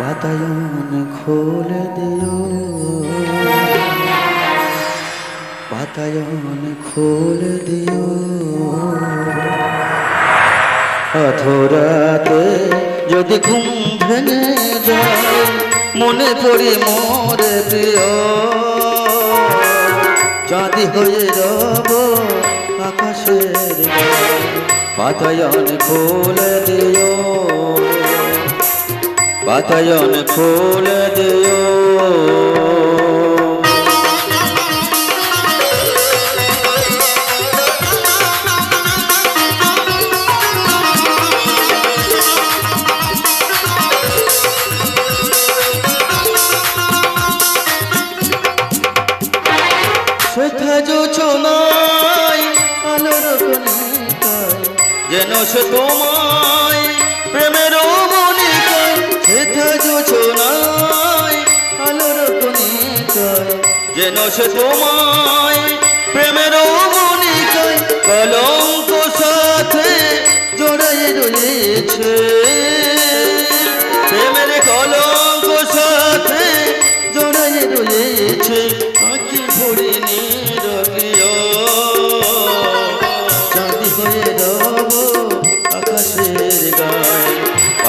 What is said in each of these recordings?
বাতায়ন খোলে দিও। বাতায়ন খোলে দিও। অথরাতে যদি ঘুম ভেঙে যায়, মনে পড়ি মোর প্রিয়। চাঁদি হয়ে রব আকাশের। বাতায়ন খোলে দিও বাতায়ন খোলে দিও যেন সে তোমায় প্রেমের যোচনায় আলোর কণিকায় যেন সে তোমায় প্রেমের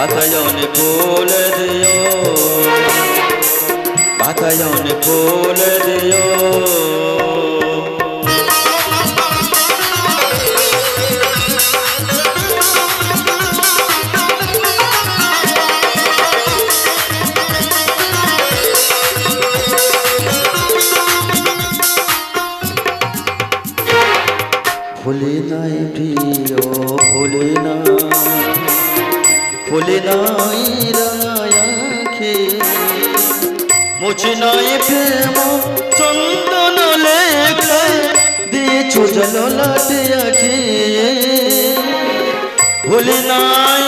বাতায়ন ফুল দিও। বাতায়ন ফুল দিও। ভুলে নাই প্রিয় ভুলে না ভুলে নাই রায়াখে মুছে নাই প্রেম চন্দন লেখায় দিয়েছ জল লাটে আখে। ভুলে নাই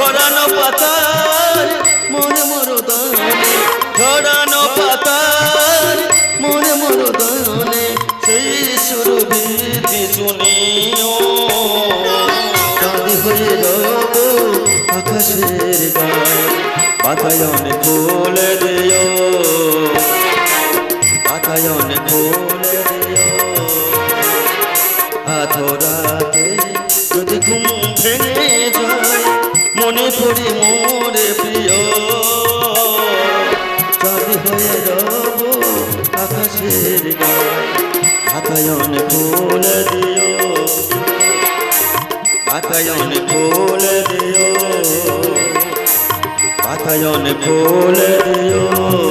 ঝরানো পাতার, মন মর দানে ঝরানো পাতার, মন মর দানে সেই সুরভিতি শুনিও। চাঁদি হয়ে রব আকাশের গায়ে বাতায়ন খুলে দিও। বাতায়ন খুলে দিও। আধরাতে যদি ঘুম ভেঙে যায় পড়ি মোরে প্রিয়। চাঁদি হয়ে রব আকাশের আকায়ন ফুল দিও। আকায়ন ফুল দিও আকায়ন ফুল দিও।